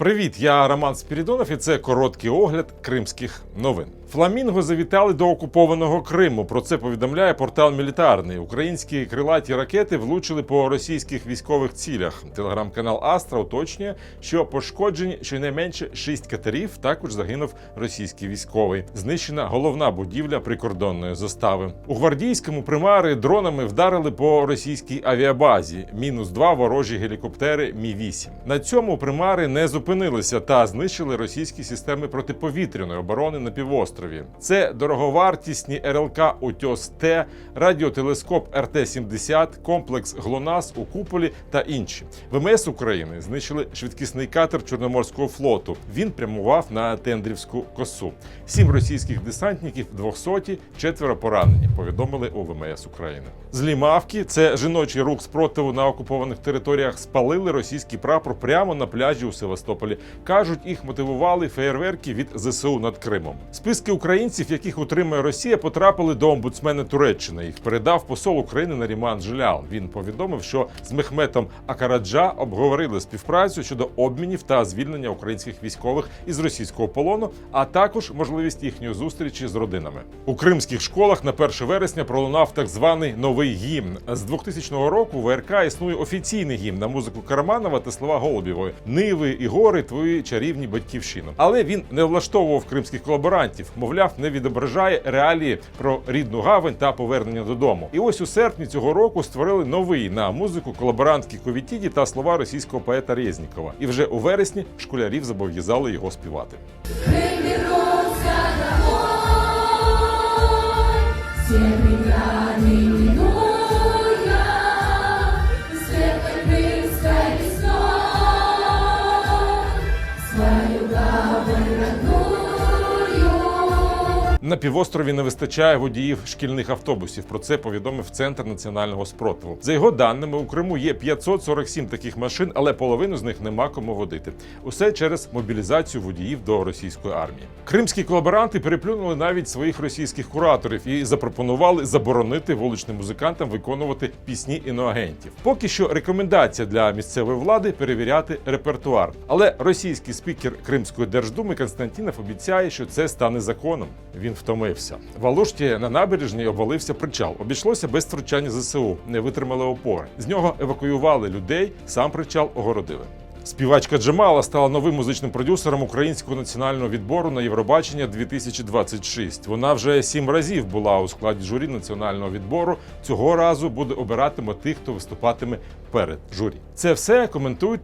Привіт, я Роман Спірідонов і це короткий огляд кримських новин. Фламінго завітали до окупованого Криму. Про це повідомляє портал Мілітарний. Українські крилаті ракети влучили по російських військових цілях. Телеграм-канал Астра уточнює, що пошкоджені щонайменше шість катерів. Також загинув російський військовий. Знищена головна будівля прикордонної застави. У гвардійському примари дронами вдарили по російській авіабазі. Мінус два ворожі гелікоптери Мі 8 На цьому примари не зупинилися та знищили російські системи протиповітряної оборони на півострові. Це дороговартісні РЛК Утьос Т, радіотелескоп РТ-70, комплекс ГЛОНАС у куполі та інші. ВМС України знищили швидкісний катер Чорноморського флоту. Він прямував на Тендрівську косу. Сім російських десантників 200, четверо поранені. Повідомили у ВМС України. Злі мавки це жіночий рух спротиву на окупованих територіях. Спалили російський прапор прямо на пляжі у Севастополі. кажуть, їх мотивували феєрверки від ЗСУ над Кримом. Списки українців, яких утримує Росія, потрапили до омбудсмена Туреччини. Їх передав посол України Наріман Жилял. Він повідомив, що з Мехметом Акараджа обговорили співпрацю щодо обмінів та звільнення українських військових із російського полону, а також можливість їхньої зустрічі з родинами. У кримських школах на 1 вересня пролунав так званий новий гімн. З 2000 року в РК існує офіційний гімн на музику Караманова та слова Голубєвої Ниви і гори твої чарівні батьківщину. Але він не влаштовував кримських колаборантів, мовляв, не відображає реалії про рідну гавань та повернення додому. І ось у серпні цього року створили новий на музику колаборантки ковітіді та слова російського поета Резнікова. І вже у вересні школярів зобов'язали його співати. На півострові не вистачає водіїв шкільних автобусів. Про це повідомив центр національного спротиву. За його даними, у Криму є 547 таких машин, але половину з них нема кому водити. Усе через мобілізацію водіїв до російської армії. Кримські колаборанти переплюнули навіть своїх російських кураторів і запропонували заборонити вуличним музикантам виконувати пісні іноагентів. Поки що рекомендація для місцевої влади перевіряти репертуар. Але російський спікер Кримської держдуми Константінов обіцяє, що це стане законом. Він втомився. В Алушті на набережній обвалився причал. Обійшлося без втручання ЗСУ, не витримали опори. З нього евакуювали людей, сам причал огородили. Співачка Джемала стала новим музичним продюсером українського національного відбору на Євробачення 2026. Вона вже сім разів була у складі журі національного відбору. Цього разу буде обиратиме тих, хто виступатиме перед журі. Це все коментуйте.